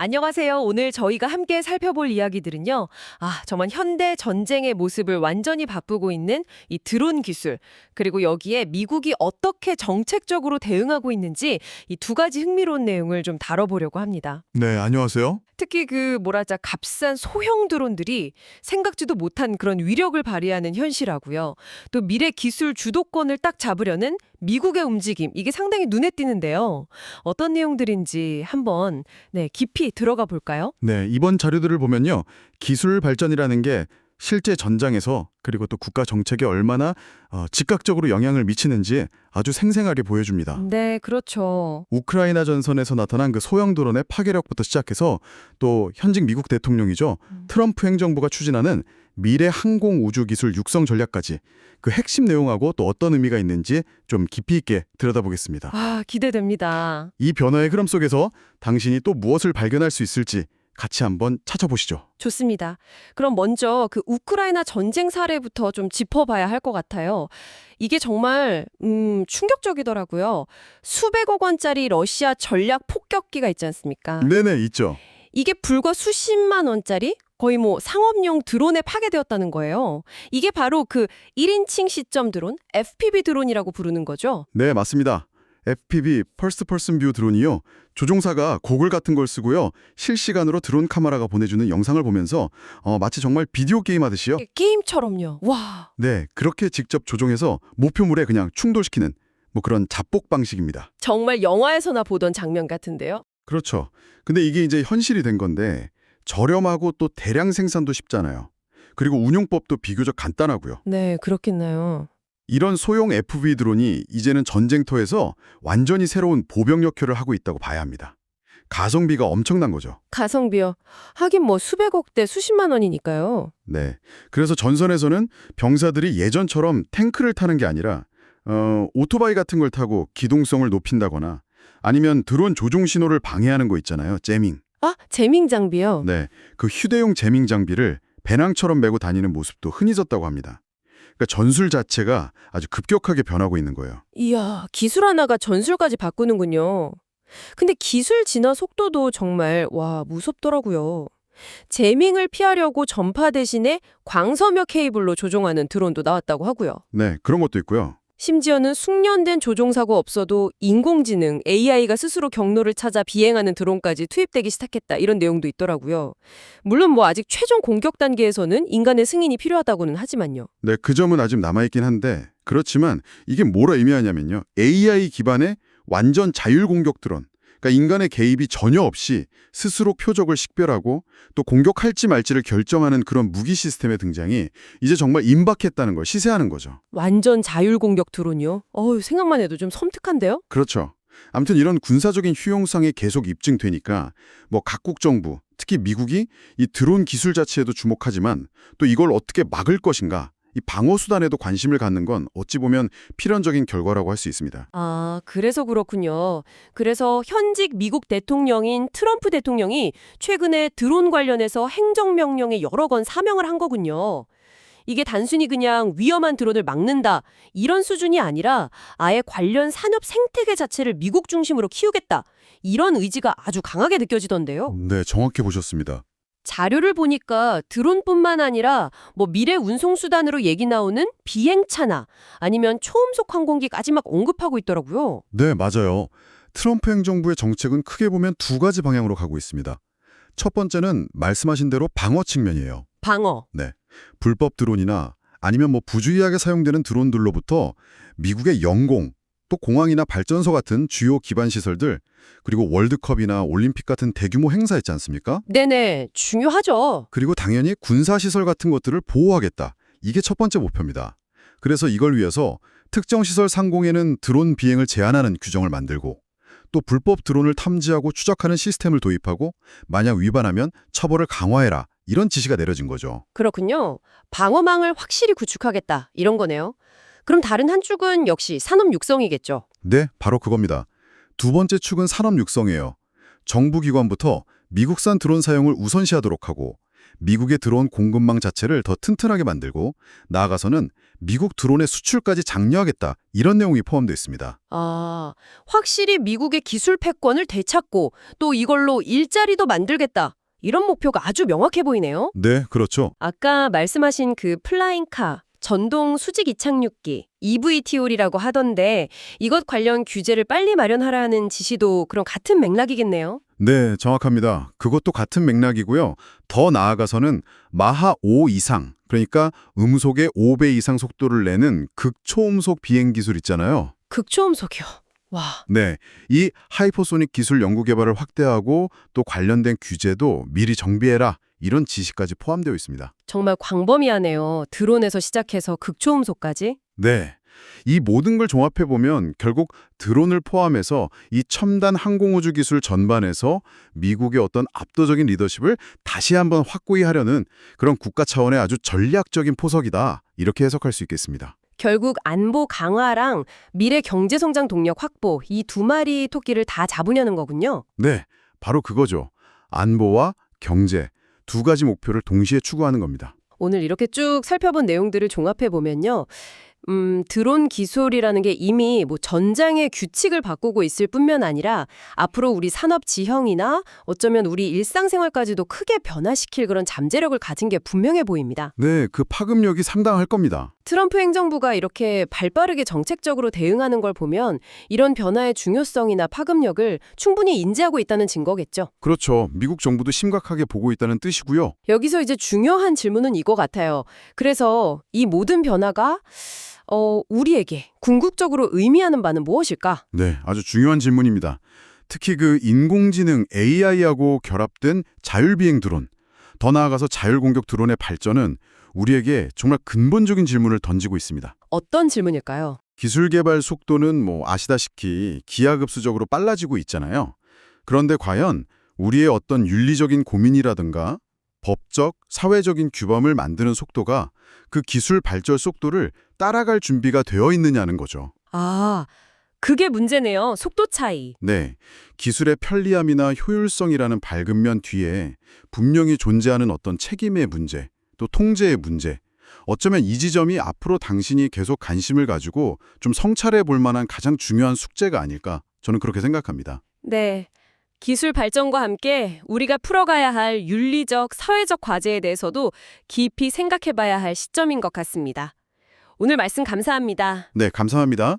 안녕하세요. 오늘 저희가 함께 살펴볼 이야기들은요. 아, 정말 현대 전쟁의 모습을 완전히 바꾸고 있는 이 드론 기술, 그리고 여기에 미국이 어떻게 정책적으로 대응하고 있는지 이 두 가지 흥미로운 내용을 좀 다뤄보려고 합니다. 네, 안녕하세요. 특히 그 뭐라자 값싼 소형 드론들이 생각지도 못한 그런 위력을 발휘하는 현실하고요. 또 미래 기술 주도권을 딱 잡으려는 미국의 움직임, 이게 상당히 눈에 띄는데요. 어떤 내용들인지 한번 네, 깊이 들어가 볼까요? 네, 이번 자료들을 보면요. 기술 발전이라는 게 실제 전장에서 그리고 또 국가 정책에 얼마나 어, 즉각적으로 영향을 미치는지 아주 생생하게 보여줍니다. 네, 그렇죠. 우크라이나 전선에서 나타난 그 소형 드론의 파괴력부터 시작해서 또 현직 미국 대통령이죠. 음. 트럼프 행정부가 추진하는 미래 항공 우주 기술 육성 전략까지 그 핵심 내용하고 또 어떤 의미가 있는지 좀 깊이 있게 들여다보겠습니다. 아, 기대됩니다. 이 변화의 흐름 속에서 당신이 또 무엇을 발견할 수 있을지 같이 한번 찾아보시죠. 좋습니다. 그럼 먼저 그 우크라이나 전쟁 사례부터 좀 짚어봐야 할 것 같아요. 이게 정말 음, 충격적이더라고요. 수백억 원짜리 러시아 전략 폭격기가 있지 않습니까? 네네, 있죠. 이게 불과 수십만 원짜리 거의 뭐 상업용 드론에 파괴되었다는 거예요. 이게 바로 그 1인칭 시점 드론, FPV 드론이라고 부르는 거죠. 네, 맞습니다. FPV, 퍼슨 뷰 드론이요. 조종사가 고글 같은 걸 쓰고요. 실시간으로 드론 카메라가 보내주는 영상을 보면서 어, 마치 정말 비디오 게임 하듯이요. 게임처럼요. 와. 네, 그렇게 직접 조종해서 목표물에 그냥 충돌시키는 뭐 그런 잡복 방식입니다. 정말 영화에서나 보던 장면 같은데요. 그렇죠. 근데 이게 이제 현실이 된 건데 저렴하고 또 대량 생산도 쉽잖아요. 그리고 운용법도 비교적 간단하고요. 네, 그렇겠나요. 이런 소형 FV 드론이 이제는 전쟁터에서 완전히 새로운 보병 역할을 하고 있다고 봐야 합니다. 가성비가 엄청난 거죠. 가성비요. 하긴 뭐 수백억 대 수십만 원이니까요. 네. 그래서 전선에서는 병사들이 예전처럼 탱크를 타는 게 아니라 어, 오토바이 같은 걸 타고 기동성을 높인다거나 아니면 드론 조종 신호를 방해하는 거 있잖아요. 재밍. 아, 재밍 장비요. 네. 그 휴대용 재밍 장비를 배낭처럼 메고 다니는 모습도 흔해졌다고 합니다. 그러니까 전술 자체가 아주 급격하게 변하고 있는 거예요. 이야, 기술 하나가 전술까지 바꾸는군요. 근데 기술 진화 속도도 정말 와, 무섭더라고요. 재밍을 피하려고 전파 대신에 광섬유 케이블로 조종하는 드론도 나왔다고 하고요. 네, 그런 것도 있고요. 심지어는 숙련된 조종사고 없어도 인공지능 AI가 스스로 경로를 찾아 비행하는 드론까지 투입되기 시작했다 이런 내용도 있더라고요. 물론 뭐 아직 최종 공격 단계에서는 인간의 승인이 필요하다고는 하지만요. 네, 그 점은 아직 남아있긴 한데 그렇지만 이게 뭐라 의미하냐면요. AI 기반의 완전 자율 공격 드론. 그러니까 인간의 개입이 전혀 없이 스스로 표적을 식별하고 또 공격할지 말지를 결정하는 그런 무기 시스템의 등장이 이제 정말 임박했다는 걸 시사하는 거죠. 완전 자율 공격 드론이요? 어우, 생각만 해도 좀 섬뜩한데요? 그렇죠. 아무튼 이런 군사적인 휴용성이 계속 입증되니까 뭐 각국 정부, 특히 미국이 이 드론 기술 자체에도 주목하지만 또 이걸 어떻게 막을 것인가 이 방어 수단에도 관심을 갖는 건 어찌 보면 필연적인 결과라고 할 수 있습니다. 아, 그래서 그렇군요. 그래서 현직 미국 대통령인 트럼프 대통령이 최근에 드론 관련해서 행정명령에 여러 건 사명을 한 거군요. 이게 단순히 그냥 위험한 드론을 막는다 이런 수준이 아니라 아예 관련 산업 생태계 자체를 미국 중심으로 키우겠다 이런 의지가 아주 강하게 느껴지던데요. 네, 정확히 보셨습니다. 자료를 보니까 드론뿐만 아니라 뭐 미래 운송 수단으로 얘기 나오는 비행차나 아니면 초음속 항공기까지 막 언급하고 있더라고요. 네, 맞아요. 트럼프 행정부의 정책은 크게 보면 두 가지 방향으로 가고 있습니다. 첫 번째는 말씀하신 대로 방어 측면이에요. 방어. 불법 드론이나 아니면 뭐 부주의하게 사용되는 드론들로부터 미국의 영공, 또 공항이나 발전소 같은 주요 기반 시설들, 그리고 월드컵이나 올림픽 같은 대규모 행사 있지 않습니까? 네네, 중요하죠. 그리고 당연히 군사시설 같은 것들을 보호하겠다. 이게 첫 번째 목표입니다. 그래서 이걸 위해서 특정 시설 상공에는 드론 비행을 제한하는 규정을 만들고 또 불법 드론을 탐지하고 추적하는 시스템을 도입하고 만약 위반하면 처벌을 강화해라. 이런 지시가 내려진 거죠. 그렇군요. 방어망을 확실히 구축하겠다 이런 거네요. 그럼 다른 한 축은 역시 산업 육성이겠죠. 네, 바로 그겁니다. 두 번째 축은 산업 육성이에요. 정부 기관부터 미국산 드론 사용을 우선시하도록 하고 미국에 들어온 공급망 자체를 더 튼튼하게 만들고 나아가서는 미국 드론의 수출까지 장려하겠다 이런 내용이 포함되어 있습니다. 아, 확실히 미국의 기술 패권을 되찾고 또 이걸로 일자리도 만들겠다. 이런 목표가 아주 명확해 보이네요. 네, 그렇죠. 아까 말씀하신 그 플라잉카, 전동 수직 이착륙기, EVTOL이라고 하던데 이것 관련 규제를 빨리 마련하라는 지시도 그런 같은 맥락이겠네요. 네, 정확합니다. 그것도 같은 맥락이고요. 더 나아가서는 마하 5 이상, 그러니까 음속의 5배 이상 속도를 내는 극초음속 비행 기술 있잖아요. 극초음속이요. 와, 네, 이 하이퍼소닉 기술 연구 개발을 확대하고 또 관련된 규제도 미리 정비해라 이런 지시까지 포함되어 있습니다. 정말 광범위하네요. 드론에서 시작해서 극초음속까지. 네. 이 모든 걸 종합해 보면 결국 드론을 포함해서 이 첨단 항공우주 기술 전반에서 미국의 어떤 압도적인 리더십을 다시 한번 확고히 하려는 그런 국가 차원의 아주 전략적인 포석이다. 이렇게 해석할 수 있겠습니다. 결국 안보 강화랑 미래 경제 성장 동력 확보 이 두 마리 토끼를 다 잡으려는 거군요. 네. 바로 그거죠. 안보와 경제 두 가지 목표를 동시에 추구하는 겁니다. 오늘 이렇게 쭉 살펴본 내용들을 종합해 보면요. 음, 드론 기술이라는 게 이미 뭐 전장의 규칙을 바꾸고 있을 뿐만 아니라 앞으로 우리 산업 지형이나 어쩌면 우리 일상생활까지도 크게 변화시킬 그런 잠재력을 가진 게 분명해 보입니다. 네, 그 파급력이 상당할 겁니다. 트럼프 행정부가 이렇게 발빠르게 정책적으로 대응하는 걸 보면 이런 변화의 중요성이나 파급력을 충분히 인지하고 있다는 증거겠죠. 그렇죠. 미국 정부도 심각하게 보고 있다는 뜻이고요. 여기서 이제 중요한 질문은 이거 같아요. 그래서 이 모든 변화가 어, 우리에게 궁극적으로 의미하는 바는 무엇일까? 네, 아주 중요한 질문입니다. 특히 그 인공지능 AI하고 결합된 자율비행 드론, 더 나아가서 자율공격 드론의 발전은 우리에게 정말 근본적인 질문을 던지고 있습니다. 어떤 질문일까요? 기술 개발 속도는 뭐 아시다시피 기하급수적으로 빨라지고 있잖아요. 그런데 과연 우리의 어떤 윤리적인 고민이라든가 법적, 사회적인 규범을 만드는 속도가 그 기술 발전 속도를 따라갈 준비가 되어 있느냐는 거죠. 아, 그게 문제네요. 속도 차이. 네, 기술의 편리함이나 효율성이라는 밝은 면 뒤에 분명히 존재하는 어떤 책임의 문제, 또 통제의 문제, 어쩌면 이 지점이 앞으로 당신이 계속 관심을 가지고 좀 성찰해 볼 만한 가장 중요한 숙제가 아닐까 저는 그렇게 생각합니다. 네. 기술 발전과 함께 우리가 풀어가야 할 윤리적, 사회적 과제에 대해서도 깊이 생각해 봐야 할 시점인 것 같습니다. 오늘 말씀 감사합니다. 네, 감사합니다.